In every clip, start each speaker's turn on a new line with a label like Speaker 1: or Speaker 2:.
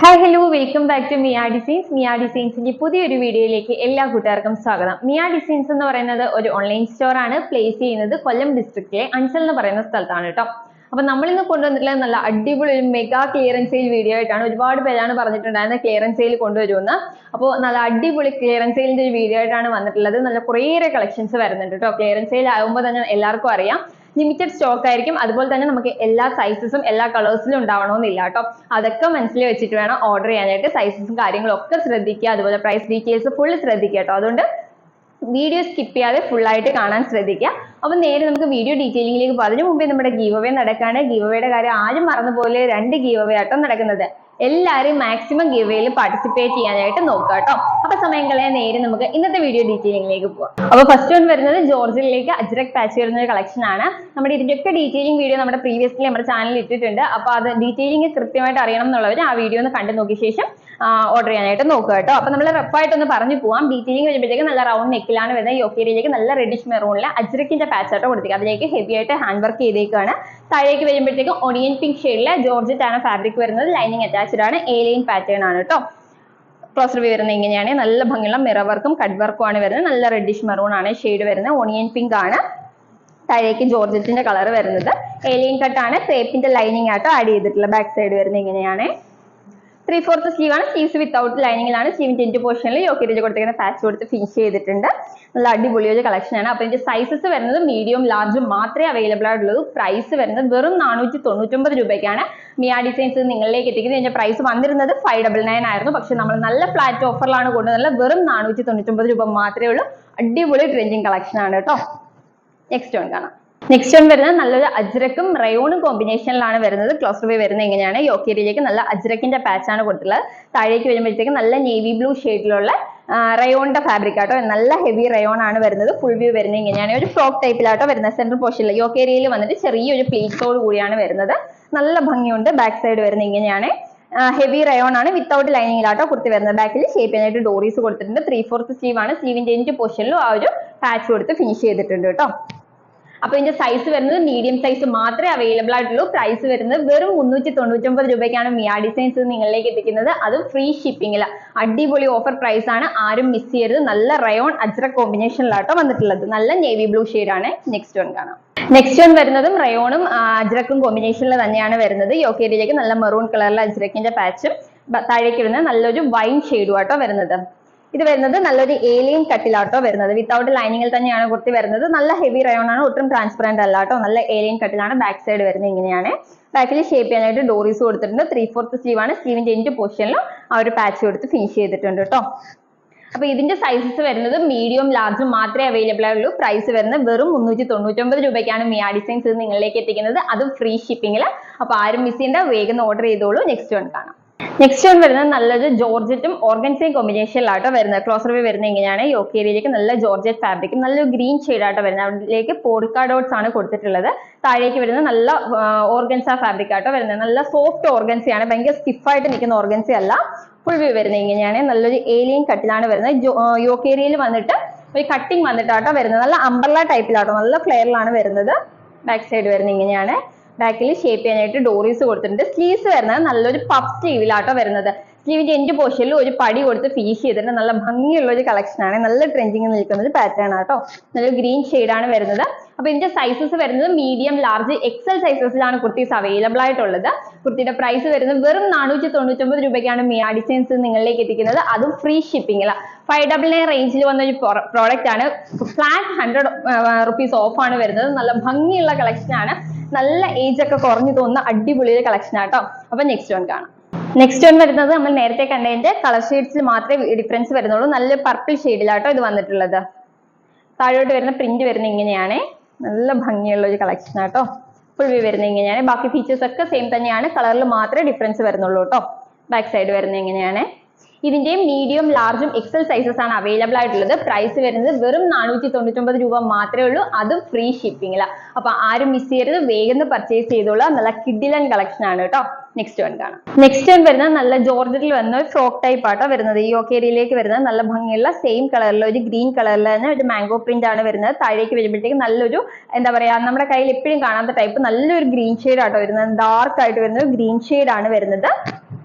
Speaker 1: Hi hello welcome back to Mia Designs Mia ഡിസൈൻസിന്റെ പുതിയൊരു വീഡിയോയിലേക്ക് എല്ലാ കൂട്ടുകാർക്കും സ്വാഗതം. മിയ ഡിസൈൻസ് എന്ന് പറയുന്നത് ഒരു ഓൺലൈൻ സ്റ്റോറാണ് പ്ലേസ് ചെയ്യുന്നത് കൊല്ലം ഡിസ്ട്രിക്റ്റിലെ അഞ്ചൽ എന്ന് പറയുന്ന സ്ഥലത്താണ് കേട്ടോ. അപ്പൊ നമ്മൾ ഇന്ന് കൊണ്ടുവന്നിട്ടുള്ള നല്ല അടിപൊളി ഒരു മെഗാ ക്ലിയറൻസ് സെയിൽ വീഡിയോ ആയിട്ടാണ് ഒരുപാട് പേരാണ് പറഞ്ഞിട്ടുണ്ടായിരുന്നത് ക്ലിയറൻസ് സെയിൽ കൊണ്ടുവരുമെന്ന്. അപ്പോൾ നല്ല അടിപൊളി ക്ലിയറൻസ് സെയിലിന്റെ ഒരു വീഡിയോ ആയിട്ടാണ് വന്നിട്ടുള്ളത്. നല്ല കുറേയേറെ കളക്ഷൻസ് വരുന്നുണ്ട് കേട്ടോ. ക്ലിയറൻസ് സെയിൽ ആകുമ്പോൾ തന്നെ എല്ലാവർക്കും അറിയാം. ലിമിറ്റഡ് സ്റ്റോക്ക് ആയിരിക്കും. അതുപോലെ തന്നെ നമുക്ക് എല്ലാ സൈസസും എല്ലാ കളേഴ്സിലും ഉണ്ടാവണമെന്നില്ല കേട്ടോ. അതൊക്കെ മനസ്സിൽ വെച്ചിട്ട് വേണം ഓർഡർ ചെയ്യാനായിട്ട് സൈസസും കാര്യങ്ങളും ഒക്കെ ശ്രദ്ധിക്കുക. അതുപോലെ പ്രൈസ് ഡീറ്റെയിൽസ് ഫുൾ ശ്രദ്ധിക്കുക കേട്ടോ. അതുകൊണ്ട് വീഡിയോ സ്കിപ്പ് ചെയ്യാതെ full ആയിട്ട് കാണാൻ ശ്രദ്ധിക്കുക. അപ്പൊ നേരെ നമുക്ക് വീഡിയോ ഡീറ്റെയിലിംഗിലേക്ക് പോകും. അതിനു മുമ്പേ നമ്മുടെ ഗീവ് അവേ നടക്കാണ്. ഗീവ് അവേയുടെ കാര്യം ആരും മറന്നു പോലെ രണ്ട് ഗീവ് അവേ ആട്ടോ നടക്കുന്നത്. എല്ലാവരും മാക്സിമം ഗീവ് അവേയിൽ പാർട്ടിസിപ്പേറ്റ് ചെയ്യാനായിട്ട് നോക്കുക കേട്ടോ. അപ്പൊ സമയം കളയാൻ നേരെ നമുക്ക് ഇന്നത്തെ വീഡിയോ ഡീറ്റെയിലിംഗിലേക്ക് പോകാം. അപ്പൊ ഫസ്റ്റ് വൺ വരുന്നത് ജോർജിലേക്ക് അജ്രക് പാച്ച് വരുന്ന ഒരു കളക്ഷൻ ആണ്. നമ്മുടെ ഇതിന്റെയൊക്കെ ഡീറ്റെയിലിംഗ് വീഡിയോ നമ്മുടെ പ്രീവിയസ്ലി നമ്മുടെ ചാനലിൽ ഇട്ടിട്ടുണ്ട്. അപ്പൊ അത് ഡീറ്റെയിലിംഗ് കൃത്യമായിട്ട് അറിയണം എന്നുള്ളവർ ആ വീഡിയോ ഒന്ന് കണ്ടു നോക്കിയ ശേഷം ഓർഡർ ചെയ്യാനായിട്ട് നോക്കുക കേട്ടോ. അപ്പൊ നമ്മൾ റെപ്പായിട്ടൊന്ന് പറഞ്ഞു പോവാം. ഡീറ്റെയിലിംഗ് വരുമ്പോഴത്തേക്ക് നല്ല റൗണ്ട് നെക്കിലാണ് വരുന്നത്. യോക്കേരിയിലേക്ക് നല്ല റെഡിഷ് മെറൂണിൽ അജ്രക്കിന്റെ പാച്ച് ആട്ടോ കൊടുത്തിരിക്കുക അതിലേക്ക് ഹെവി ആയിട്ട് ഹാൻഡ് വർക്ക് ചെയ്തേക്കാണ്. താഴേക്ക് വരുമ്പോഴത്തേക്ക് ഒണിയൻ പിങ്ക് ഷെയ്ഡിലെ ജോർജറ്റ് ആണ് ഫാബ്രിക് വരുന്നത്. ലൈനിങ് അറ്റാച്ച്ഡ് ആണ്. ഏലിയൻ പാറ്റേൺ ആണ് കേട്ടോ ക്ലോസർ വരുന്നത് ഇങ്ങനെയാണ്. നല്ല ഭംഗിയുള്ള മിറർ വർക്കും കട്ട് വർക്കും ആണ് വരുന്നത്. നല്ല റെഡിഷ് മെറൂൺ ആണ് ഷെയ്ഡ് വരുന്നത്. ഒണിയൻ പിങ്ക് ആണ്. താഴേക്ക് ജോർജറ്റിന്റെ കളർ വരുന്നത്. ഏലിയൻ കട്ട് ആണ്. ക്രേപ്പിന്റെ ലൈനിങ് ആട്ടോ ആഡ് ചെയ്തിട്ടുള്ള. ബാക്ക് സൈഡ് വരുന്നത് ഇങ്ങനെയാണ്. ത്രീ ഫോർത്ത് സ്ലീവ് ആണ്. സ്ലീവ്സ് വിത്തൗട്ട് ലൈനിങ്ങിലാണ് സ്ലീവിന്റെ എൻഡ് പോർഷനിൽ യോക്കിരിച്ച് കൊടുത്തിരിക്കുന്ന പാച്ച് കൊടുത്ത് ഫിനിഷ് ചെയ്തിട്ടുണ്ട്. നല്ല അടിപൊളി ഒരു കളക്ഷൻ ആണ്. അപ്പൊ ഇതിന്റെ സൈസസ് വരുന്നത് മീഡിയം ലാർജും മാത്രമേ അവൈലബിൾ ആയിട്ടുള്ളൂ. പ്രൈസ് വരുന്നത് വെറും നാനൂറ്റി തൊണ്ണൂറ്റൊമ്പത് രൂപയ്ക്കാണ്. മിയ ഡിസൈൻസ് നിങ്ങളിലേക്ക് എത്തിക്കുന്നത് ഇതിന്റെ പ്രൈസ് വന്നിരുന്നത് ഫൈവ് ഡബിൾ നയൻ ആയിരുന്നു. പക്ഷെ നമ്മൾ നല്ല ഫ്ലാറ്റ് ഓഫറിലാണ് കൊണ്ടുവന്നത്. വെറും നാനൂറ്റി തൊണ്ണൂറ്റൊമ്പത് രൂപ മാത്രമേ ഉള്ളൂ. അടിപൊളി ട്രെൻഡിങ് കളക്ഷൻ ആണ് കേട്ടോ. നെക്സ്റ്റ് വൺ കാണാം. നെക്സ്റ്റ് വൺ വരുന്നത് നല്ലൊരു അജ്രക്കും റയോണും കോമ്പിനേഷനിലാണ് വരുന്നത്. ക്ലോസ് വേ വരുന്നത് എങ്ങനെയാണ്? യോക്കേരിയിലേക്ക് നല്ല അജ്രക്കിന്റെ പാച്ച് ആണ് കൊടുത്തിട്ടുള്ളത്. താഴേക്ക് വരുമ്പോഴത്തേക്ക് നല്ല നേവി ബ്ലൂ ഷെയ്ഡിലുള്ള റയോണിന്റെ ഫാബ്രിക് ആട്ടോ. നല്ല ഹെവി റയോൺ ആണ് വരുന്നത്. ഫുൾ വ്യൂ വരുന്നത് ഇങ്ങനെയാണ് ഒരു ഫ്രോക്ക് ടൈപ്പിലാട്ടോ വരുന്നത്. സെൻട്രൽ പോർഷനിൽ യോക്കേരിയയിൽ വന്നിട്ട് ചെറിയൊരു പ്ലേറ്റോട് കൂടിയാണ് വരുന്നത്. നല്ല ഭംഗിയുണ്ട്. ബാക്ക് സൈഡ് വരുന്നത് ഇങ്ങനെയാണ് ഹെവി റയോൺ ആണ്. വിത്തൗട്ട് ലൈനിങ്ങിലാട്ടോ കുർത്തി വരുന്നത്. ബാക്കിൽ ഷേപ്പ് ചെയ്യാനായിട്ട് ഡോറീസ് കൊടുത്തിട്ടുണ്ട്. ത്രീ ഫോർത്ത് സ്ലീവ് ആണ്. സ്ലീവിന്റെ എൻഡ് പോർഷനിലും ആ ഒരു പാച്ച് കൊടുത്ത് ഫിനിഷ് ചെയ്തിട്ടുണ്ട് കേട്ടോ. അപ്പൊ ഇതിന്റെ സൈസ് വരുന്നത് മീഡിയം സൈസ് മാത്രമേ അവൈലബിൾ ആയിട്ടുള്ളൂ. പ്രൈസ് വരുന്നത് വെറും മുന്നൂറ്റി തൊണ്ണൂറ്റൊമ്പത് രൂപയ്ക്കാണ് മിയ ഡിസൈൻസ് നിങ്ങളിലേക്ക് എത്തിക്കുന്നത്. അതും ഫ്രീ ഷിപ്പിംഗിൽ അടിപൊളി ഓഫർ പ്രൈസ് ആണ്. ആരും മിസ് ചെയ്യരുത്. നല്ല റയോൺ അജ്ര കോമ്പിനേഷനിലാട്ടോ വന്നിട്ടുള്ളത്. നല്ല നേവി ബ്ലൂ ആണ്. നെക്സ്റ്റ് വൺ കാണാം. നെക്സ്റ്റ് വൺ വരുന്നതും റയോണും അജ്രക്കും കോമ്പിനേഷനിൽ തന്നെയാണ് വരുന്നത്. യോക്കേരിയിലേക്ക് നല്ല മെറൂൺ കളറിലെ അജ്രക്കിന്റെ പാച്ചും താഴേക്ക് വരുന്നത് നല്ലൊരു വൈൻ ഷെയ്ഡും വരുന്നത്. ഇത് വരുന്നത് നല്ലൊരു ഏലിയൻ കട്ടിലാട്ടോ വരുന്നത്. വിത്തൗട്ട് ലൈനിങ്ങിൽ തന്നെയാണ് കുർത്തി വരുന്നത്. നല്ല ഹെവി റയോൺ ആണ് ഒട്ടും ട്രാൻസ്പെറന്റ് അല്ല കേട്ടോ നല്ല ഏലിയൻ കട്ടിലാണ് ബാക്ക് സൈഡ് വരുന്നത് ഇങ്ങനെയാണ്. ബാക്കിൽ ഷേപ്പ് ചെയ്യാനായിട്ട് ഡോറീസ് കൊടുത്തിട്ടുണ്ട്. ത്രീ ഫോർത്ത് സ്ലീവ് ആണ്. സ്ലീവിന്റെ എൻഡ് പൊസിഷനിലും ആ ഒരു പാച്ച് കൊടുത്ത് ഫിനിഷ് ചെയ്തിട്ടുണ്ട് കേട്ടോ അപ്പൊ ഇതിന്റെ സൈസസ് വരുന്നത് മീഡിയം ലാർജും മാത്രമേ അവൈലബിൾ ആയുള്ളൂ. പ്രൈസ് വരുന്നത് വെറും മുന്നൂറ്റി തൊണ്ണൂറ്റൊമ്പത് രൂപയ്ക്കാണ് മിയ ഡിസൈൻസ് നിങ്ങളിലേക്ക് എത്തിക്കുന്നത്. അതും ഫ്രീ ഷിപ്പിംഗിൽ അപ്പൊ ആരും മിസ് ചെയ്യേണ്ട. വേഗം ഓർഡർ ചെയ്തോളൂ. നെക്സ്റ്റ് വൺ കാണാം. നെക്സ്റ്റ് വൺ വരുന്നത് നല്ലൊരു ജോർജറ്റും ഓർഗൻസയും കോമ്പിനേഷനിലാട്ടോ വരുന്നത്. ക്ലോസർ വേ വരുന്നത് ഇങ്ങനെയാണ് യോക്കേരിയിലേക്ക് നല്ല ജോർജറ്റ് ഫാബ്രിക് നല്ലൊരു ഗ്രീൻ ആട്ടോ വരുന്നത്. അതിലേക്ക് പോർക്ക ഡോട്ട്സ് ആണ് കൊടുത്തിട്ടുള്ളത്. താഴേക്ക് വരുന്നത് നല്ല ഓർഗൻസ ഫാബ്രിക് ആട്ടോ വരുന്നത്. നല്ല സോഫ്റ്റ് ഓർഗൻസയാണ് ഭയങ്കര സ്റ്റിഫായിട്ട് നിൽക്കുന്ന ഓർഗൻസി അല്ല. ഫുൾ വ്യൂ വരുന്നത് ഇങ്ങനെയാണ് നല്ലൊരു ഏലിയൻ കട്ടിലാണ് വരുന്നത്. യോക്കേരിയയിൽ വന്നിട്ട് ഒരു കട്ടിങ് വന്നിട്ടാട്ടോ വരുന്നത്. നല്ല അമ്പർല ടൈപ്പിലാട്ടോ നല്ല ഫ്ലെയറിലാണ് വരുന്നത്. ബാക്ക് സൈഡ് വരുന്നത് ഇങ്ങനെയാണ് ബാക്കിൽ ഷേപ്പ് ചെയ്യാനായിട്ട് ഡോറീസ് കൊടുത്തിട്ടുണ്ട്. സ്ലീവ്സ് വരുന്നത് നല്ലൊരു പഫ് സ്ലീവിലാട്ടോ വരുന്നത്. സ്ലീവിന്റെ എൻഡ് പോർഷനിൽ ഒരു പടി കൊടുത്ത് ഫിനിഷ് ചെയ്തിട്ട് നല്ല ഭംഗിയുള്ള ഒരു കളക്ഷൻ ആണ്. നല്ല ട്രെൻഡിങ് നിൽക്കുന്ന ഒരു പാറ്റേൺ ആട്ടോ നല്ല ഗ്രീൻ ആണ് വരുന്നത്. അപ്പൊ ഇതിന്റെ സൈസസ് വരുന്നത് മീഡിയം ലാർജ് എക്സൽ സൈസസിലാണ് കുർത്തീസ് അവൈലബിൾ ആയിട്ടുള്ളത്. കുർത്തിയുടെ പ്രൈസ് വരുന്നത് വെറും നാനൂറ്റി തൊണ്ണൂറ്റൊമ്പത് രൂപയ്ക്കാണ് മിയാ ഡിസൈൻസ് നിങ്ങളിലേക്ക് എത്തിക്കുന്നത്. അതും ഫ്രീ ഷിപ്പിംഗില ഫൈവ് ഡബിൾ നയൻ റേഞ്ചിൽ വന്ന ഒരു പ്രോഡക്റ്റ് ആണ്. ഫ്ലാറ്റ് ഹൺഡ്രഡ് റുപ്പീസ് ഓഫ് ആണ് വരുന്നത്. നല്ല ഭംഗിയുള്ള കളക്ഷൻ ആണ്. നല്ല ഏജ് ഒക്കെ കുറഞ്ഞു തോന്നുന്ന അടിപൊളി ഒരു കളക്ഷൻ ആട്ടോ അപ്പൊ നെക്സ്റ്റ് വൺ കാണാം. നെക്സ്റ്റ് വൺ വരുന്നത് നമ്മൾ നേരത്തെ കണ്ടതിന്റെ കളർ ഷെയ്ഡ്സിൽ മാത്രമേ ഡിഫറൻസ് വരുന്നുള്ളൂ. നല്ല പർപ്പിൾ ഷെയ്ഡിലാട്ടോ ഇത് വന്നിട്ടുള്ളത്. താഴോട്ട് വരുന്ന പ്രിന്റ് വരുന്ന ഇങ്ങനെയാണ്. നല്ല ഭംഗിയുള്ള ഒരു കളക്ഷൻ ആട്ടോ. ഫുൾ വ്യൂ വരുന്ന ഇങ്ങനെയാണ്. ബാക്കി ഫീച്ചേഴ്സ് ഒക്കെ സെയിം തന്നെയാണ്. കളറിൽ മാത്രമേ ഡിഫറൻസ് വരുന്നുള്ളൂ കേട്ടോ ബാക്ക് സൈഡ് വരുന്ന ഇങ്ങനെയാണ്. ഇതിന്റെ മീഡിയം ലാർജും എക്സൽ സൈസസ് ആണ് അവൈലബിൾ ആയിട്ടുള്ളത്. പ്രൈസ് വരുന്നത് വെറും നാനൂറ്റി തൊണ്ണൂറ്റൊമ്പത് രൂപ മാത്രമേ ഉള്ളൂ. അതും ഫ്രീ ഷിപ്പിംഗിലാണ് അപ്പൊ ആരും മിസ് ചെയ്യരുത്. വേഗം പർച്ചേസ് ചെയ്തോളാം. നല്ല കിഡിലൻ കളക്ഷൻ ആണ് കേട്ടോ. നെക്സ്റ്റ് വൺ കാണാം. നെക്സ്റ്റ് വൺ വരുന്നത് നല്ല ജോർജറ്റിൽ വന്ന ഒരു ഫ്രോക്ക് ടൈപ്പ് ആട്ടോ വരുന്നത്. ഈ ഓക്കേരിയിലേക്ക് വരുന്നത് നല്ല ഭംഗിയുള്ള സെയിം കളറിൽ ഒരു ഗ്രീൻ കളറിൽ തന്നെ ഒരു മാംഗോ പ്രിന്റ് ആണ് വരുന്നത്. താഴേക്ക് വരുമ്പോഴത്തേക്ക് നല്ലൊരു എന്താ പറയാ നമ്മുടെ കയ്യിൽ എപ്പോഴും കാണാത്ത ടൈപ്പ് നല്ലൊരു ഗ്രീൻ ഷെയ്ഡ് ആട്ടോ വരുന്നത്. ഡാർക്ക് ആയിട്ട് വരുന്ന ഒരു ഗ്രീൻ ഷെയ്ഡ് ആണ് വരുന്നത്.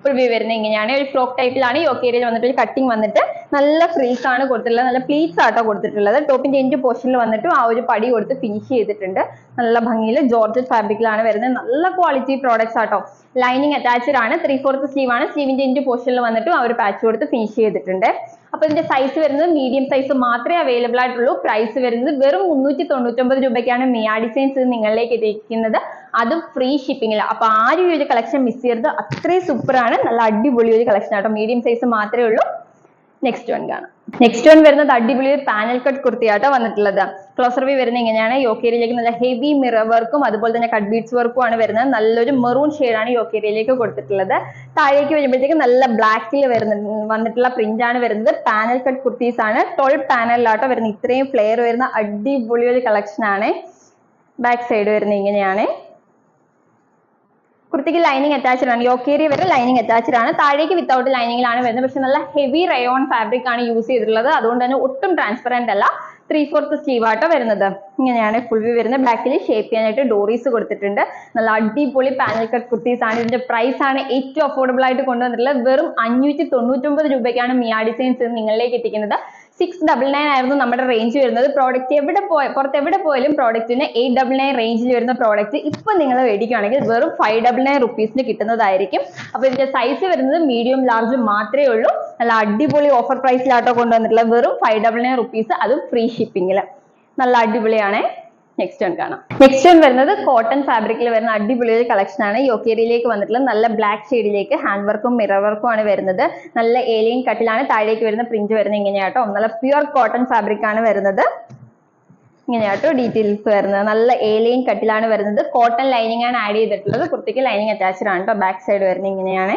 Speaker 1: ഫുൾ വ്യൂ വരുന്നത് ഇങ്ങനെയാണ്. ഒരു ഫ്രോക്ക് ടൈപ്പിലാണ് യോക്ക് ഏരിയയിൽ വന്നിട്ട് ഒരു കട്ടിങ് വന്നിട്ട് നല്ല ഫ്രീസ് ആണ് കൊടുത്തിട്ടുള്ളത്. നല്ല പ്ലീറ്റ്സ് ആട്ടോ കൊടുത്തിട്ടുള്ളത്. ടോപ്പിന്റെ എൻഡ് പോർഷനിൽ വന്നിട്ടും ആ ഒരു പടി കൊടുത്ത് ഫിനിഷ് ചെയ്തിട്ടുണ്ട്. നല്ല ഭംഗിയിൽ ജോർജറ്റ് ഫാബ്രിക്കിലാണ് വരുന്നത്. നല്ല ക്വാളിറ്റി പ്രോഡക്ട്സ് ആട്ടോ. ലൈനിങ് അറ്റാച്ച്ഡ് ആണ്. ത്രീ ഫോർത്ത് സ്ലീവ് ആണ്. സ്ലീവിന്റെ എൻഡ് പോർഷനിൽ വന്നിട്ടും ആ ഒരു പാച്ച് കൊടുത്ത് ഫിനിഷ് ചെയ്തിട്ടുണ്ട്. അപ്പൊ ഇതിന്റെ സൈസ് വരുന്നത് മീഡിയം സൈസ് മാത്രമേ അവൈലബിൾ ആയിട്ടുള്ളൂ. പ്രൈസ് വരുന്നത് വെറും മുന്നൂറ്റി തൊണ്ണൂറ്റൊമ്പത് രൂപയ്ക്കാണ് മിയ ഡിസൈൻസ് നിങ്ങളിലേക്ക് എത്തിക്കുന്നത് അതും ഫ്രീ ഷിപ്പിംഗിൽ അപ്പൊ ആരും ഈ ഒരു കളക്ഷൻ മിസ് ചെയ്യരുത്. അത്രയും സൂപ്പർ ആണ്. നല്ല അടിപൊളി ഒരു കളക്ഷൻ ആട്ടോ. മീഡിയം സൈസ് മാത്രമേ ഉള്ളൂ. നെക്സ്റ്റ് വൺ കാണാം. നെക്സ്റ്റ് വൺ വരുന്നത് അടിപൊളി ഒരു പാനൽ കട്ട് കുർത്തിയാട്ടോ വന്നിട്ടുള്ളത്. ക്ലോസർ വി വരുന്നത് ഇങ്ങനെയാണ്. യോക്കേരിയയിലേക്ക് നല്ല ഹെവി മിറർ വർക്കും അതുപോലെ തന്നെ കട്ട് ബീഡ്സ് വർക്കും ആണ് വരുന്നത്. നല്ലൊരു മെറൂൺ ആണ് യോക്കേരിയയിലേക്ക് കൊടുത്തിട്ടുള്ളത്. താഴേക്ക് വരുമ്പോഴത്തേക്ക് നല്ല ബ്ലാക്കിൽ വരുന്ന വന്നിട്ടുള്ള പ്രിന്റ് ആണ് വരുന്നത്. പാനൽ കട്ട് കുർത്തീസ് ആണ്. ട്വൽവ് പാനലിലാട്ടോ വരുന്നത്. ഇത്രയും ഫ്ലെയർ വരുന്ന അടിപൊളി ഒരു കളക്ഷൻ ആണ്. ബാക്ക് സൈഡ് വരുന്നത് ഇങ്ങനെയാണ്. കുർത്തിക്ക് ലൈനിങ് അറ്റാച്ച്ഡ് ആണ്. യോക്കേരി വരെ ലൈനിങ് അറ്റാച്ച്ഡ് ആണ്. താഴേക്ക് വിത്തൗട്ട് ലൈനിങ്ങിലാണ് വരുന്നത്. പക്ഷെ നല്ല ഹെവി റയോൺ ഫാബ്രിക് ആണ് യൂസ് ചെയ്തിട്ടുള്ളത്. അതുകൊണ്ട് തന്നെ ഒട്ടും ട്രാൻസ്പെറന്റ് അല്ല. ത്രീ ഫോർത്ത് സ്ലീവ് ആട്ടോ വരുന്നത്. ഇങ്ങനെയാണ് ഫുൾ വ്യൂ വരുന്നത്. ബാക്കിൽ ഷേപ്പ് ചെയ്യാനായിട്ട് ഡോറീസ് കൊടുത്തിട്ടുണ്ട്. നല്ല അടിപൊളി പാനൽ കട്ട് കുർത്തീസ് ആണ്. ഇതിന്റെ പ്രൈസ് ആണ് ഏറ്റവും അഫോർഡബിൾ ആയിട്ട് കൊണ്ടുവന്നിട്ടുള്ളത്. വെറും അഞ്ഞൂറ്റി തൊണ്ണൂറ്റൊമ്പത് രൂപയ്ക്കാണ് മിയ ഡിസൈൻസ് നിങ്ങളിലേക്ക് എത്തിക്കുന്നത്. സിക്സ് ഡബിൾ നയൻ ആയിരുന്നു നമ്മുടെ റേഞ്ച് വരുന്നത്. പ്രോഡക്റ്റ് എവിടെ പോയ പുറത്ത് എവിടെ പോയാലും പ്രോഡക്റ്റിന് എയ്റ്റ് ഡബിൾ നയൻ റേഞ്ചിൽ വരുന്ന പ്രോഡക്റ്റ് ഇപ്പൊ നിങ്ങൾ മേടിക്കുകയാണെങ്കിൽ വെറും ഫൈവ് ഡബിൾ നയൻ റുപ്പീസിന് കിട്ടുന്നതായിരിക്കും. അപ്പൊ ഇതിന്റെ സൈസ് വരുന്നത് മീഡിയം ലാർജ് മാത്രമേ ഉള്ളൂ. നല്ല അടിപൊളി ഓഫർ പ്രൈസിലാട്ടോ കൊണ്ടുവന്നിട്ടുള്ളത്. വെറും ഫൈവ് ഡബിൾ നയൻ റുപ്പീസ് അതും ഫ്രീ ഷിപ്പിംഗിൽ നല്ല അടിപൊളിയാണ്. നെക്സ്റ്റ് വൺ കാണാം. നെക്സ്റ്റ് വൺ വരുന്നത് കോട്ടൺ ഫാബ്രിക്കിൽ വരുന്ന അടിപൊളി ഒരു കളക്ഷൻ ആണ്. യോക്കേരിയിലേക്ക് വന്നിട്ടുള്ള നല്ല ബ്ലാക്ക് ഷെയ്ഡിലേക്ക് ഹാൻഡ് വർക്കും മിറർ വർക്കും ആണ് വരുന്നത്. നല്ല ഏലിയൻ കട്ടിലാണ് താഴേക്ക് വരുന്ന പ്രിന്റ് വരുന്നത് ഇങ്ങനെയാട്ടോ നല്ല പ്യുർ കോട്ടൺ ഫാബ്രിക് ആണ് വരുന്നത്. ഇങ്ങനെയാട്ടോ ഡീറ്റെയിൽസ് വരുന്നത്. നല്ല ഏലിയൻ കട്ടിലാണ് വരുന്നത്. കോട്ടൺ ലൈനിങ് ആണ് ആഡ് ചെയ്തിട്ടുള്ളത്. കുർത്തിക്ക് ലൈനിങ് അറ്റാച്ച്ഡ് ആണ് കേട്ടോ ബാക്ക് സൈഡ് വരുന്നത് ഇങ്ങനെയാണ്.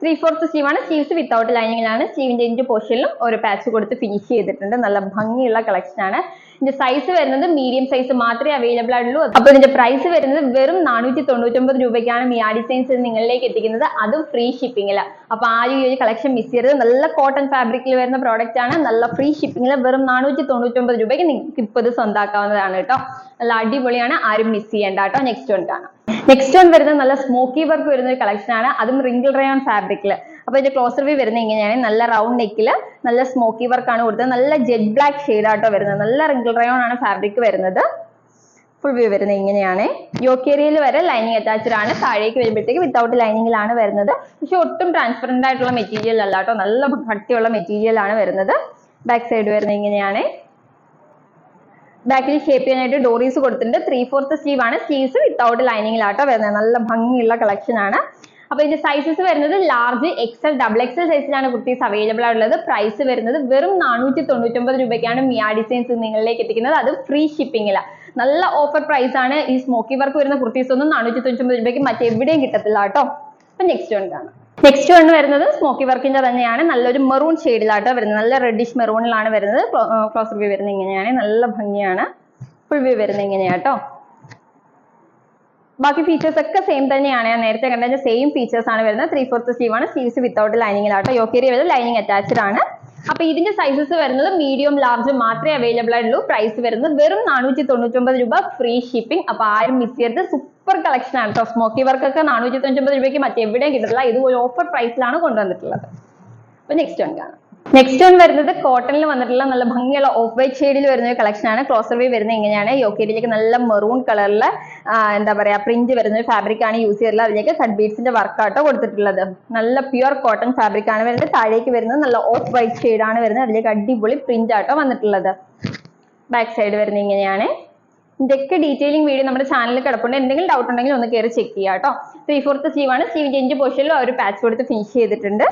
Speaker 1: ത്രീ ഫോർത്ത് സ്ലീവ് ആണ് വിത്തൗട്ട് ലൈനിങ്ങിലാണ് സ്ലീവിന്റെ ഇഞ്ച് പോർഷനിലും ഒരു പാച്ച് കൊടുത്ത് ഫിനിഷ് ചെയ്തിട്ടുണ്ട്. നല്ല ഭംഗിയുള്ള കളക്ഷൻ ആണ്. ഇതിന്റെ സൈസ് വരുന്നത് മീഡിയം സൈസ് മാത്രമേ അവൈലബിൾ ആയിട്ടുള്ളൂ. അപ്പൊ ഇതിന്റെ പ്രൈസ് വരുന്നത് വെറും നാനൂറ്റി തൊണ്ണൂറ്റൊമ്പത് രൂപയ്ക്കാണ് മിയാ ഡിസൈൻസ് നിങ്ങളിലേക്ക് എത്തിക്കുന്നത്. അതും ഫ്രീ ഷിപ്പിംഗിൽ അപ്പൊ ആരും ഈ ഒരു കളക്ഷൻ മിസ് ചെയ്യരുത്. നല്ല കോട്ടൺ ഫാബ്രിക്കിൽ വരുന്ന പ്രോഡക്റ്റ് ആണ്. നല്ല ഫ്രീ ഷിപ്പിംഗിൽ വെറും നാനൂറ്റി തൊണ്ണൂറ്റൊമ്പത് രൂപയ്ക്ക് നിങ്ങൾക്ക് ഇപ്പോൾ ഇത് സ്വന്താക്കാവുന്നതാണ് കേട്ടോ. നല്ല അടിപൊളിയാണ്. ആരും മിസ് ചെയ്യേണ്ട കേട്ടോ. നെക്സ്റ്റ് വൺ കാണാം. നെക്സ്റ്റ് വൺ വരുന്നത് നല്ല സ്മോക്കി വർക്ക് വരുന്ന ഒരു കളക്ഷൻ ആണ്. അതും റിങ്കിൾ റയോൺ ഫാബ്രിക്കിൽ അപ്പൊ ഇതിന്റെ ക്ലോസർ വ്യൂ വരുന്നത് ഇങ്ങനെയാണ്. നല്ല റൗണ്ട് നെക്കിൽ നല്ല സ്മോക്കി വർക്ക് ആണ് കൊടുത്തത്. നല്ല ജെറ്റ് ബ്ലാക്ക് ഷെയ്ഡ് ആട്ടോ വരുന്നത്. നല്ല റിങ്കിൾ റയോൺ ആണ് ഫാബ്രിക് വരുന്നത്. ഫുൾ വ്യൂ വരുന്നത് ഇങ്ങനെയാണ്. യോക്കേരിയയിൽ വരെ ലൈനിങ് അറ്റാച്ച്ഡ് ആണ്. താഴേക്ക് വരുമ്പോഴത്തേക്ക് വിത്തൗട്ട് ലൈനിങ്ങിലാണ് വരുന്നത്. പക്ഷെ ഒട്ടും ട്രാൻസ്പെറന്റ് ആയിട്ടുള്ള മെറ്റീരിയൽ അല്ല കേട്ടോ. നല്ല കട്ടിയുള്ള മെറ്റീരിയൽ ആണ് വരുന്നത്. ബാക്ക് സൈഡ് വരുന്നത് ഇങ്ങനെയാണ്. ബാക്കിൽ ഷേപ്പ് ചെയ്യാനായിട്ട് ഡോറീസ് കൊടുത്തിട്ടുണ്ട്. ത്രീ ഫോർത്ത് സ്ലീവ് ആണ്. സ്ലീവ്സ് വിത്തൗട്ട് ലൈനിങ്ങിലാട്ടോ വരുന്നത്. നല്ല ഭംഗിയുള്ള കളക്ഷൻ ആണ്. അപ്പൊ ഇതിന്റെ സൈസസ് വരുന്നത് ലാർജ് എക്സൽ ഡബിൾ എക്സൽ സൈസിലാണ് കുർത്തീസ് അവൈലബിൾ ആയിട്ടുള്ളത്. പ്രൈസ് വരുന്നത് വെറും നാനൂറ്റി തൊണ്ണൂറ്റൊമ്പത് രൂപയ്ക്കാണ് മിയാ ഡിസൈൻസ് നിങ്ങളിലേക്ക് എത്തിക്കുന്നത്. അത് ഫ്രീ ഷിപ്പിംഗിലാണ് നല്ല ഓഫർ പ്രൈസ് ആണ്. ഈ സ്മോക്കി വർക്ക് വരുന്ന കുർത്തീസ് ഒന്നും നാനൂറ്റി തൊണ്ണൂറ്റൊമ്പത് രൂപയ്ക്ക് മറ്റെവിടെയും കിട്ടത്തില്ല കേട്ടോ. അപ്പൊ നെക്സ്റ്റ് വൺ കാണാം. നെക്സ്റ്റ് വൺ വരുന്നത് സ്മോക്കി വർക്കിന്റെ തന്നെയാണ്. നല്ലൊരു മെറൂൺ ഷെയ്ഡിലാട്ടോ വരുന്നത്. നല്ല റെഡിഷ് മെറൂണിലാണ് വരുന്നത്. ക്ലോസർ വ്യൂ വരുന്നത് ഇങ്ങനെയാണ്. നല്ല ഭംഗിയാണ്. ഫുൾ വ്യൂ വരുന്നത് ഇങ്ങനെയാട്ടോ ബാക്കി ഫീച്ചേഴ്സ് ഒക്കെ സെയിം തന്നെയാണ്. ഞാൻ നേരത്തെ കണ്ടതിന്റെ സെയിം ഫീച്ചേഴ്സ് ആണ് വരുന്നത്. ത്രീ ഫോർത്ത് സ്ലീവ് ആണ്. സ്ലീവ്സ് വിത്തൗട്ട് ലൈനിങ്ങിലാട്ടോ യോക്കേരി വരുന്നത് ലൈനിങ് അറ്റാച്ച്ഡ് ആണ്. അപ്പൊ ഇതിന്റെ സൈസസ് വരുന്നത് മീഡിയം ലാർജ് മാത്രമേ അവൈലബിൾ ആയിട്ടുള്ളൂ. പ്രൈസ് വരുന്നത് വെറും നാനൂറ്റി തൊണ്ണൂറ്റൊമ്പത് രൂപ. ഫ്രീ ഷിപ്പിംഗ് അപ്പൊ ആരും മിസ് ചെയ്യരുത്. സൂപ്പർ കളക്ഷൻ ആണ് കേട്ടോ സ്മോക്കി വർക്കൊക്കെ നാനൂറ്റി തൊണ്ണൂറ്റി രൂപയ്ക്ക് മറ്റെവിടെയും കിട്ടില്ല ഇത് ഓഫർ പ്രൈസിലാണ് കൊണ്ടുവന്നിട്ടുള്ളത്. അപ്പൊ നെക്സ്റ്റ് വൺ കാണാം. നെക്സ്റ്റ് വൺ വരുന്നത് കോട്ടണിൽ വന്നിട്ടുള്ള നല്ല ഭംഗിയുള്ള ഓഫ് വൈറ്റ് ഷെയ്ഡിൽ വരുന്ന ഒരു കളക്ഷൻ ആണ്. ക്ലോസർ വേ വരുന്നത് ഇങ്ങനെയാണ് യോക്കേരിയിലേക്ക് നല്ല മെറൂൺ കളറിലെ എന്താ പറയാ പ്രിന്റ് വരുന്ന ഒരു ഫാബ്രിക് ആണ് യൂസ് ചെയ്തിട്ടുള്ളത്. അതിലേക്ക് കട്ട് ബീഡ്സിന്റെ വർക്കാട്ടോ കൊടുത്തിട്ടുള്ളത്. നല്ല പ്യുർ കോട്ടൺ ഫാബ്രിക് ആണ് വരുന്നത്. താഴേക്ക് വരുന്നത് നല്ല ഓഫ് വൈറ്റ് ഷെയ്ഡ് ആണ് വരുന്നത്. അതിലേക്ക് അടിപൊളി പ്രിന്റ് ആട്ടോ വന്നിട്ടുള്ളത്. ബാക്ക് സൈഡ് വരുന്നത് ഇങ്ങനെയാണ്. ഇതൊക്കെ ഡീറ്റെയിലിംഗ് വീഡിയോ നമ്മുടെ ചാനലിൽ കിടപ്പുണ്ട്. എന്തെങ്കിലും ഡൗട്ട് ഉണ്ടെങ്കിൽ ഒന്ന് കയറി ചെക്ക് ചെയ്യാം കേട്ടോ ത്രീ ഫോർത്ത് സ്ലീവ് ആണ് സ്ലീവ് ചേഞ്ച് പോർഷനിലും ഒരു പാച്ച് കൊടുത്ത് ഫിനിഷ് ചെയ്തിട്ടുണ്ട്.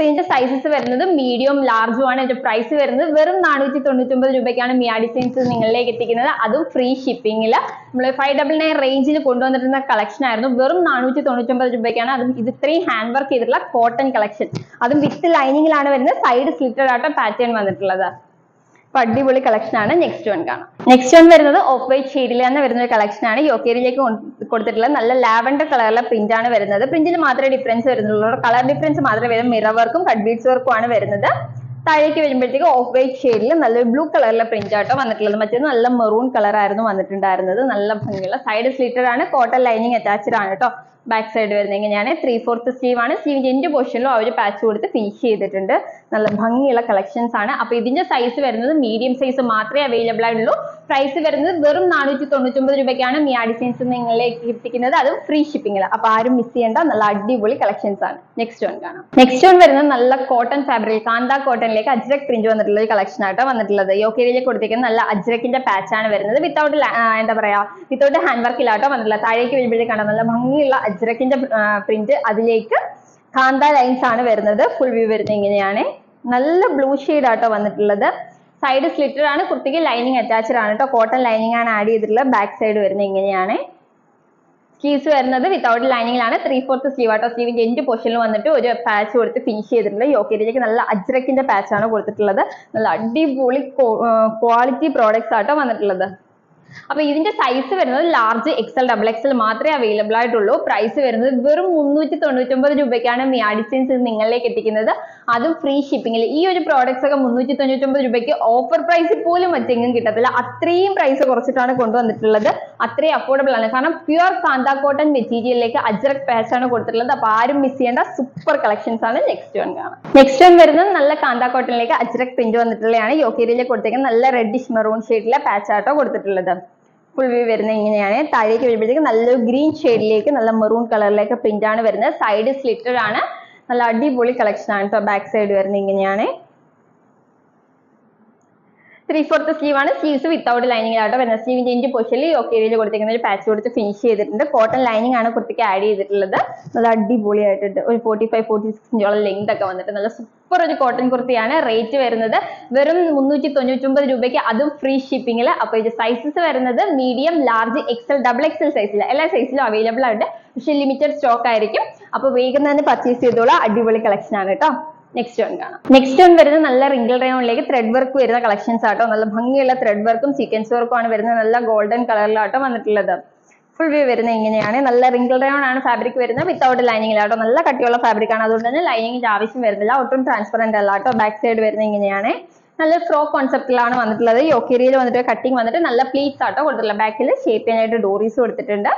Speaker 1: അപ്പൊ ഇതിന്റെ സൈസസ് വരുന്നത് മീഡിയം ലാർജും ആണ്. ഇതിന്റെ പ്രൈസ് വരുന്നത് വെറും നാനൂറ്റി തൊണ്ണൂറ്റൊമ്പത് രൂപയ്ക്കാണ് മിയ ഡിസൈൻസ് നിങ്ങളിലേക്ക് എത്തിക്കുന്നത്. അതും ഫ്രീ ഷിപ്പിംഗിൽ നമ്മൾ ഫൈവ് ഡബിൾ നയൻ റേഞ്ചിൽ കൊണ്ടുവന്നിരുന്ന കളക്ഷൻ ആയിരുന്നു. വെറും നാനൂറ്റി തൊണ്ണൂറ്റൊമ്പത് രൂപയ്ക്കാണ്. അതും ഇത് ഇത്രയും ഹാൻഡ് വർക്ക് ചെയ്തിട്ടുള്ള കോട്ടൺ കളക്ഷൻ അതും വിത്ത് ലൈനിങ്ങിലാണ് വരുന്നത്. സൈഡ് സ്ലിറ്റഡ് ആട്ടോ പാറ്റേൺ വന്നിട്ടുള്ളത്. അടിപൊളി കളക്ഷൻ ആണ് നെക്സ്റ്റ് വൺ കാണാം. നെക്സ്റ്റ് വൺ വരുന്നത് ഓഫ് വൈറ്റ് ഷെയ്ഡിൽ തന്നെ വരുന്ന ഒരു കളക്ഷൻ ആണ് യോക്കേരിയിലേക്ക് കൊടുത്തിട്ടുള്ള നല്ല ലാവൻഡർ കളറിലെ പ്രിന്റ് ആണ് വരുന്നത്. പ്രിന്റിൽ മാത്രമേ ഡിഫറൻസ് വരുന്നുള്ളൂ. കളർ ഡിഫറൻസ് മാത്രമേ വരും. മിറർ വർക്കും കട്ട് ബീഡ്സ് വർക്കും ആണ് വരുന്നത്. താഴേക്ക് വരുമ്പോഴത്തേക്ക് ഓഫ് വൈറ്റ് ഷെയ്ഡിൽ നല്ലൊരു ബ്ലൂ കളറിലെ പ്രിന്റ് ആട്ടോ വന്നിട്ടുള്ളത്. മറ്റേത് നല്ല മെറൂൺ കളർ ആയിരുന്നു വന്നിട്ടുണ്ടായിരുന്നത്. നല്ല ഭംഗിയുള്ള സൈഡ് സ്ലിറ്റഡ് ആണ്. കോട്ടൺ ലൈനിങ് അറ്റാച്ച്ഡ് ആണ് കേട്ടോ ബാക്ക് സൈഡ് വരുന്നത് ഇങ്ങനെയാണ് ത്രീ ഫോർത്ത് സ്ലീവ് ആണ്. സ്ലീവിന്റെ എൻഡ് പോർഷനിലും അവർ പാച്ച് കൊടുത്ത് ഫിനിഷ് ചെയ്തിട്ടുണ്ട്. നല്ല ഭംഗിയുള്ള കളക്ഷൻസ് ആണ്. അപ്പൊ ഇതിന്റെ സൈസ് വരുന്നത് മീഡിയം സൈസ് മാത്രമേ അവൈലബിൾ ആയിട്ടുള്ളൂ. പ്രൈസ് വരുന്നത് വെറും നാനൂറ്റി തൊണ്ണൂറ്റൊമ്പത് രൂപയ്ക്കാണ് മിയാ ഡിസൈൻസ് നിങ്ങളിലേക്ക് എത്തിക്കുന്നത് അതും ഫ്രീ ഷിപ്പിംഗിൽ അപ്പൊ ആരും മിസ് ചെയ്യേണ്ട നല്ല അടിപൊളി കളക്ഷൻസ് ആണ്. നെക്സ്റ്റ് വൺ കാണാം. നെക്സ്റ്റ് വൺ വരുന്നത് നല്ല കോട്ടൺ ഫാബ്രിക് കാന്ത കോട്ടണിലേക്ക് അജ്രക് പ്രിന്റ് വന്നിട്ടുള്ള ഒരു കളക്ഷൻ ആയിട്ട് വന്നിട്ടുള്ളത്. യോക്കേരിയിലേക്ക് കൊടുത്തിരിക്കുന്ന നല്ല അജ്രക്കിന്റെ പാച്ച് ആണ് വരുന്നത്. വിത്തൗട്ട് എന്താ പറയാ വിത്തൗട്ട് ഹാൻഡ് വർക്കിലാട്ടോ വന്നിട്ടുള്ള താഴേക്ക് വരുമ്പോഴേക്കാണ് നല്ല ഭംഗിയുള്ള അജ്രക്കിന്റെ പ്രിന്റ് അതിലേക്ക് കാന്ത ലൈൻസ് ആണ് വരുന്നത്. ഫുൾ വ്യൂ വരുന്നത് ഇങ്ങനെയാണ്. നല്ല ബ്ലൂ ഷെയ്ഡ് ആട്ടോ വന്നിട്ടുള്ളത്. സൈഡ് സ്ലിറ്റഡ് ആണ്. കുർത്തിക്ക് ലൈനിങ് അറ്റാച്ച്ഡ് ആണ് കേട്ടോ കോട്ടൺ ലൈനിങ് ആണ് ആഡ് ചെയ്തിട്ടുള്ളത്. ബാക്ക് സൈഡ് വരുന്നത് ഇങ്ങനെയാണ്. സ്ലീവ്സ് വരുന്നത് വിത്തൗട്ട് ലൈനിങ്ങിലാണ് ത്രീ ഫോർത്ത് സ്ലീവ് ആട്ടോ. സ്ലീവിന്റെ എൻഡ് പൊസിഷനിൽ വന്നിട്ട് ഒരു പാച്ച് കൊടുത്ത് ഫിനിഷ് ചെയ്തിട്ടുണ്ട് യോക്കേരിയിലേക്ക് നല്ല അജ്രക്കിന്റെ ആണ് കൊടുത്തിട്ടുള്ളത്. നല്ല അടിപൊളി ക്വാളിറ്റി പ്രോഡക്ട്സ് ആട്ടോ വന്നിട്ടുള്ളത്. അപ്പൊ ഇതിന്റെ സൈസ് വരുന്നത് ലാർജ് എക്സൽ ഡബിൾ എക്സൽ മാത്രമേ അവൈലബിൾ ആയിട്ടുള്ളൂ. പ്രൈസ് വരുന്നത് വെറും മുന്നൂറ്റി തൊണ്ണൂറ്റൊമ്പത് രൂപയ്ക്കാണ് മിയാ ഡിസൈൻസ് നിങ്ങളിലേക്ക് എത്തിക്കുന്നത്. അതും ഫ്രീ ഷിപ്പിംഗിൽ ഈ ഒരു പ്രോഡക്ട്സ് ഒക്കെ മുന്നൂറ്റി തൊണ്ണൂറ്റൊമ്പത് രൂപയ്ക്ക് ഓഫർ പ്രൈസിൽ പോലും മറ്റെങ്ങും കിട്ടത്തില്ല. അത്രയും പ്രൈസ് കുറച്ചിട്ടാണ് കൊണ്ടുവന്നിട്ടുള്ളത്. അത്രയും അഫോർഡബിൾ ആണ്. കാരണം പ്യുർ കാന്ത കോട്ടൺ മെറ്റീരിയലിലേക്ക് അജ്രക് പാച്ച് ആണ് കൊടുത്തിട്ടുള്ളത്. അപ്പൊ ആരും മിസ് ചെയ്യേണ്ട സൂപ്പർ കളക്ഷൻസ് ആണ് നെക്സ്റ്റ് വൺ കാണാം. നെക്സ്റ്റ് വൺ വരുന്നത് നല്ല കാന്ത കോട്ടണിലേക്ക് അജ്രക് പ്രിന്റ് വന്നിട്ടുള്ളതാണ്. യോക്കേരിയിലേക്ക് കൊടുത്തേക്കുന്നത് നല്ല റെഡിഷ് മെറൂൺ ഷെയ്ഡിലെ പാച്ച് ആട്ടോ കൊടുത്തിട്ടുള്ളത്. ഫുൾ വ്യൂ വരുന്നത് ഇങ്ങനെയാണ്. താഴേക്ക് വരുമ്പോഴത്തേക്ക് നല്ലൊരു ഗ്രീൻ ഷെയ്ഡിലേക്ക് നല്ല മെറൂൺ കളറിലേക്ക് പ്രിന്റ് ആണ് വരുന്നത്. സൈഡ് സ്ലിറ്റഡ് ആണ്. നല്ല അടിപൊളി കളക്ഷൻ ആണ് ഇപ്പൊ ബാക്ക് സൈഡ് വരുന്നത് ഇങ്ങനെയാണ്. ത്രീ ഫോർത്ത് സ്ലീവ് ആണ്. സ്ലീവ്സ് വിത്തൗട്ട് ലൈനിങ് ആട്ടോ വരുന്നത്. സ്ലീവിന്റെ ഇഞ്ച് പൊഷനിൽ ഒക്കെ ഏരിയയിൽ കൊടുത്തിരിക്കുന്ന ഒരു പാച്ച് കൊടുത്ത് ഫിനിഷ് ചെയ്തിട്ടുണ്ട്. കോട്ടൺ ലൈനിങ് ആണ് കുർത്തിക്ക് ആഡ് ചെയ്തിട്ടുള്ളത്. നല്ല അടിപൊളിയായിട്ടുണ്ട്. ഒരു ഫോർട്ടി ഫൈവ് ഫോർട്ടി സിക്സ് ഇഞ്ചോളം ലെങ്ത് ഒക്കെ വന്നിട്ട് നല്ല ഒരു കോട്ടൺ കുർത്തിയാണ്. റേറ്റ് വരുന്നത് വെറും മുന്നൂറ്റി തൊണ്ണൂറ്റൊമ്പത് രൂപയ്ക്ക്. അതും ഫ്രീ ഷിപ്പിംഗിൽ അപ്പൊ ഇത് സൈസസ് വരുന്നത് medium large XL double XL സൈസിൽ എല്ലാ സൈസിലും അവൈലബിൾ ആണ് പക്ഷെ ലിമിറ്റഡ് സ്റ്റോക്ക് ആയിരിക്കും. അപ്പൊ വേഗം തന്നെ പർച്ചേസ് ചെയ്തോളാം. അടിപൊളി കളക്ഷൻ ആണ് കേട്ടോ നെക്സ്റ്റ് വൺ കാണാം. നെക്സ്റ്റ് വൺ വരുന്നത് നല്ല റിങ്കിൾ റയോണിലേക്ക് ത്രെഡ് വർക്ക് വരുന്ന കളക്ഷൻസ് ആട്ടോ നല്ല ഭംഗിയുള്ള ത്രെഡ് വർക്കും സീക്വൻസ് വർക്കും ആണ് വരുന്നത്. നല്ല ഗോൾഡൻ കളറിലാട്ടോ വന്നിട്ടുള്ളത്. ഫുൾ വ്യൂ വരുന്നത് ഇങ്ങനെയാണ്. നല്ല റിങ്കിൾ റയോൺ ആണ് ഫാബ്രിക് വരുന്നത്. വിത്തൗട്ട് ലൈനിങ്ങിലാട്ടോ നല്ല കട്ടിയുള്ള ഫാബ്രിക് ആണ്. അതുകൊണ്ട് തന്നെ ലൈനിങ്ങിന്റെ ആവശ്യം വരുന്നില്ല. ഒട്ടും ട്രാൻസ്പെറന്റ് അല്ല കേട്ടോ. ബാക്ക് സൈഡ് വരുന്നത് ഇങ്ങനെയാണ്. നല്ല ഫ്രോക്ക് കോൺസെപ്റ്റിലാണ് വന്നിട്ടുള്ളത്. യോക്കേരിയിൽ വന്നിട്ട് കട്ടിങ് വന്നിട്ട് നല്ല പ്ലീറ്റ്സ് ആട്ടോ കൊടുത്തിട്ടുള്ളത്. ബാക്കിൽ ഷേപ്പ് ചെയ്യാനായിട്ട് ഡോറീസ് കൊടുത്തിട്ടുണ്ട്.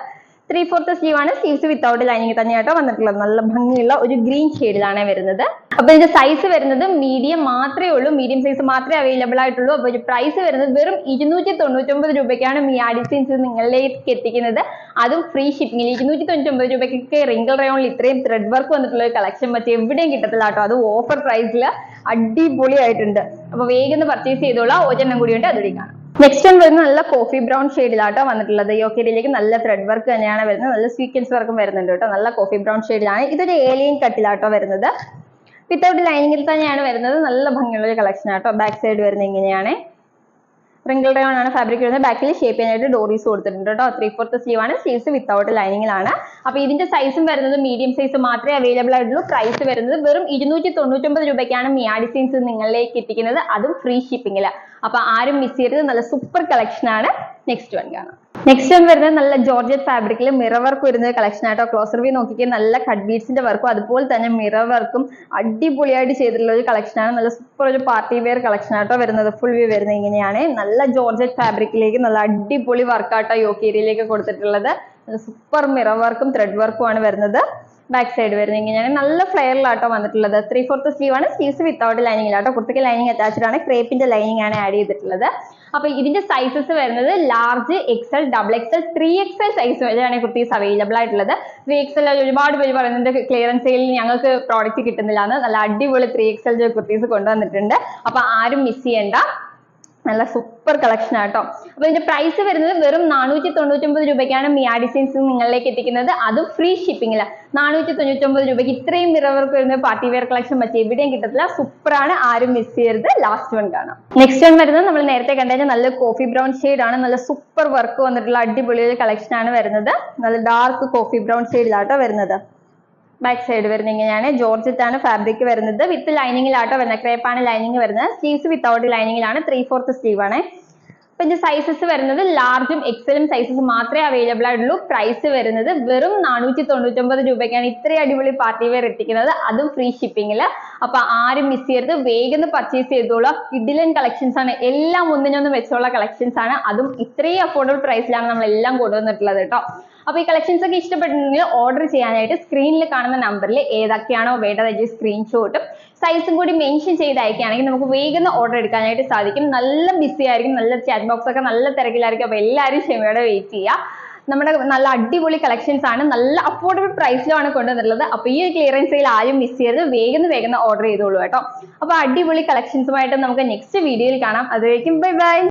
Speaker 1: ത്രീ ഫോർത്ത് സ്ലീവ് ആണ് സ്ലീവ്സ് വിത്തൗട്ട് ലൈനിങ് തന്നെയാട്ടോ വന്നിട്ടുള്ളത്. നല്ല ഭംഗിയുള്ള ഒരു ഗ്രീൻ ഷെയ്ഡിലാണ് വരുന്നത്. അപ്പൊ ഇതിന്റെ സൈസ് വരുന്നത് മീഡിയം മാത്രമേ ഉള്ളൂ. മീഡിയം സൈസ് മാത്രമേ അവൈലബിൾ ആയിട്ടുള്ളൂ. അപ്പൊ പ്രൈസ് വരുന്നത് വെറും ഇരുന്നൂറ്റി തൊണ്ണൂറ്റൊമ്പത് രൂപയ്ക്കാണ് മിയാ ആഡിസിൻസ് നിങ്ങളിലേക്ക് എത്തിക്കുന്നത്. അതും ഫ്രീ ഷിപ്പിംഗിൽ ഇരുന്നൂറ്റി തൊണ്ണൂറ്റൊമ്പത് രൂപയ്ക്കൊക്കെ റിങ്കിൾ റയോണിൽ ഇത്രയും ത്രെഡ് വർക്ക് വന്നിട്ടുള്ള ഒരു കളക്ഷൻ മറ്റേ എവിടെയും കിട്ടത്തില്ല കേട്ടോ അത് ഓഫർ പ്രൈസിൽ അടിപൊളിയായിട്ടുണ്ട്. അപ്പൊ വേഗം പർച്ചേസ് ചെയ്തോളാം. ഒരെണ്ണം കൂടിയുണ്ട് അതുകൂടി കാണാം. നെക്സ്റ്റ് ഒന്ന് വരുന്നത് നല്ല കോഫി ബ്രൗൺ ഷെയ്ഡിലാട്ടോ വന്നിട്ടുള്ളത്. യോക്കേരിയിലേക്ക് നല്ല ത്രെഡ് വർക്ക് തന്നെയാണ് വരുന്നത്. നല്ല സ്വീക്വൻസ് വർക്കും വരുന്നുണ്ട് കേട്ടോ. നല്ല കോഫി ബ്രൗൺ ഷെയ്ഡിലാണ് ഇതൊരു ഏലിയൻ കട്ടിലാട്ടോ വരുന്നത്. വിത്തൗട്ട് ലൈനിങ്ങിൽ തന്നെയാണ് വരുന്നത്. നല്ല ഭംഗിയുള്ള ഒരു കളക്ഷൻ ആട്ടോ. ബാക്ക് സൈഡ് വരുന്നത് ഇങ്ങനെയാണ്. ഡൗൺ ആണ് ഫാബ്രിക് വരുന്നത് ബാക്കിൽ ഷേപ്പ് ചെയ്യാനായിട്ട് ഡോറീസ് കൊടുത്തിട്ടുണ്ട് കേട്ടോ. ത്രീ ഫോർത്ത് സ്ലീവ് ആണ്. സ്ലീവ്സ് വിത്തൗട്ട് ലൈനിങ്ങിലാണ് അപ്പൊ ഇതിന്റെ സൈസും വരുന്നത് മീഡിയം സൈസ് മാത്രമേ അവൈലബിൾ ആയിട്ടുള്ളൂ. പ്രൈസ് വരുന്നത് വെറും ഇരുന്നൂറ്റി തൊണ്ണൂറ്റൊമ്പത് രൂപയ്ക്കാണ് മിയാ ഡിസൈൻസ് നിങ്ങളിലേക്ക് എത്തിക്കുന്നത്. അതും ഫ്രീ ഷിപ്പിംഗിൽ അപ്പൊ ആരും മിസ് ചെയ്യരുത്. നല്ല സൂപ്പർ കളക്ഷൻ ആണ്. നെക്സ്റ്റ് വൺ കാണാം. നെക്സ്റ്റ് ടൈം വരുന്നത് നല്ല ജോർജറ്റ് ഫാബ്രിക്കിൽ മിറർ വർക്ക് വരുന്ന കളക്ഷൻ ആയിട്ടോ ക്ലോസർ വ്യൂ നോക്കിക്കാൻ നല്ല കട്ട് ബീഡ്സിന്റെ വർക്കും അതുപോലെ തന്നെ മിറർ വർക്കും അടിപൊളിയായിട്ട് ചെയ്തിട്ടുള്ള ഒരു കളക്ഷനാണ് നല്ല സൂപ്പർ ഒരു പാർട്ടി വെയർ കളക്ഷൻ ആയിട്ടോ വരുന്നത്. ഫുൾ വ്യൂ വരുന്നത് ഇങ്ങനെയാണ്. നല്ല ജോർജറ്റ് ഫാബ്രിക്കിലേക്ക് നല്ല അടിപൊളി വർക്കാട്ടോ യോക്കേരിയിലേക്ക് കൊടുത്തിട്ടുള്ളത്. നല്ല സൂപ്പർ മിറർ വർക്കും ത്രെഡ് വർക്കും ആണ് വരുന്നത്. ബാക്ക് സൈഡ് വരുന്നത് ഇങ്ങനെയാണ്. നല്ല ഫ്ലെയറിലാട്ടോ വന്നിട്ടുള്ളത്. ത്രീ ഫോർത്ത് സ്ലീവ് ആണ്. സ്ലീവ്സ് വിത്തൗട്ട് ലൈനിങ്ങിലാട്ടോ കുട്ടിക്ക് ലൈനിങ് അറ്റാച്ച്ഡ് ആണ്. ക്രേപ്പിന്റെ ലൈനിങ് ആണ് ആഡ് ചെയ്തിട്ടുള്ളത്. അപ്പൊ ഇതിന്റെ സൈസസ് വരുന്നത് large XL double XL three XL size വരെയാണ് കുർത്തീസ് അവൈലബിൾ ആയിട്ടുള്ളത്. ത്രീ എക്സൽ ഒരുപാട് പേര് പറയുന്നുണ്ട് ക്ലിയറൻസ് സെയിലിൽ ഞങ്ങൾക്ക് പ്രോഡക്റ്റ് കിട്ടുന്നില്ല എന്ന് നല്ല അടിപൊളി ത്രീ എക്സൽ കുർത്തീസ് കൊണ്ടുവന്നിട്ടുണ്ട്. അപ്പൊ ആരും മിസ് ചെയ്യണ്ട. നല്ല സൂപ്പർ കളക്ഷൻ ആട്ടോ. അപ്പൊ ഇതിന്റെ പ്രൈസ് വരുന്നത് വെറും നാനൂറ്റി തൊണ്ണൂറ്റൊമ്പത് രൂപയ്ക്കാണ് മിയാ ഡിസൈൻസ് നിങ്ങളിലേക്ക് എത്തിക്കുന്നത്. അതും ഫ്രീ ഷിപ്പിംഗിൽ നാനൂറ്റി തൊണ്ണൂറ്റൊമ്പത് രൂപയ്ക്ക് ഇത്രയും നിറവർക്ക് വരുന്ന പാർട്ടി വെയർ കളക്ഷൻ മറ്റേ എവിടെയും കിട്ടത്തില്ല. സൂപ്പർ ആണ്. ആരും മിസ് ചെയ്യരുത്. ലാസ്റ്റ് വൺ കാണാം. നെക്സ്റ്റ് വൺ വരുന്നത് നമ്മൾ നേരത്തെ കണ്ടതിന് നല്ല കോഫി ബ്രൗൺ ഷെയ്ഡ് ആണ്. നല്ല സൂപ്പർ വർക്ക് വന്നിട്ടുള്ള അടിപൊളി ഒരു കളക്ഷൻ ആണ് വരുന്നത്. നല്ല ഡാർക്ക് കോഫി ബ്രൗൺ ഷെയ്ഡിലാട്ടോ വരുന്നത്. ബാക്ക് സൈഡ് വരുന്നത് ഇങ്ങനെയാണ്. ജോർജറ്റ് ഫാബ്രിക് വരുന്നത്. വിത്ത് ലൈനിങ്ങിലാട്ടോ വരുന്നത്. ക്രേപ്പാണ് ലൈനിങ് വരുന്നത്. സ്ലീവ്സ് വിത്തൗട്ട് ലൈനിങ്ങിലാണ് ത്രീ ഫോർത്ത് സ്ലീവ് ആണ്. അപ്പൊ ഇതിന്റെ സൈസസ് വരുന്നത് ലാർജും എക്സലും സൈസസ് മാത്രമേ അവൈലബിൾ ആയിട്ടുള്ളൂ. പ്രൈസ് വരുന്നത് വെറും നാനൂറ്റി തൊണ്ണൂറ്റൊമ്പത് രൂപയ്ക്കാണ്. ഇത്രയും അടിപൊളി പാർട്ടി വെയർ എത്തിക്കുന്നത് അതും ഫ്രീ ഷിപ്പിംഗിൽ അപ്പൊ ആരും മിസ് ചെയ്യരുത്. വേഗം പർച്ചേസ് ചെയ്തോളൂ. കിഡിലൻ കളക്ഷൻസ് ആണ്. എല്ലാം ഒന്നിനൊന്ന് വെച്ചുള്ള കളക്ഷൻസ് ആണ്. അതും ഇത്രയും അഫോർഡബിൾ പ്രൈസിലാണ് നമ്മൾ എല്ലാം കൊണ്ടുവന്നിട്ടുള്ളത് കേട്ടോ. അപ്പൊ ഈ കളക്ഷൻസ് ഒക്കെ ഇഷ്ടപ്പെട്ടിട്ടുണ്ടെങ്കിൽ ഓർഡർ ചെയ്യാനായിട്ട് സ്ക്രീനിൽ കാണുന്ന നമ്പറിൽ ഏതൊക്കെയാണോ വേണ്ടത് സ്ക്രീൻഷോട്ടും സൈസും കൂടി മെൻഷൻ ചെയ്ത് അയക്കുകയാണെങ്കിൽ നമുക്ക് വേഗം ഓർഡർ എടുക്കാനായിട്ട് സാധിക്കും. നല്ല ബിസി ആയിരിക്കും നല്ല ചാറ്റ് ബോക്സ് ഒക്കെ നല്ല തിരക്കിലായിരിക്കും. അപ്പൊ എല്ലാവരും ക്ഷമയോടെ വെയിറ്റ് ചെയ്യുക. നമ്മുടെ നല്ല അടിപൊളി കളക്ഷൻസ് ആണ്. നല്ല അഫോർഡബിൾ പ്രൈസിലാണ് കൊണ്ടുവന്നിട്ടുള്ളത്. അപ്പൊ ഈ ഒരു ക്ലിയറൻസ് സെയിൽ ആരും മിസ് ചെയ്യരുത്. വേഗം വേഗം ഓർഡർ ചെയ്തോളൂ കേട്ടോ. അപ്പൊ അടിപൊളി കളക്ഷൻസുമായിട്ട് നമുക്ക് നെക്സ്റ്റ് വീഡിയോയിൽ കാണാം. അതുവരേക്കും ബൈ ബൈ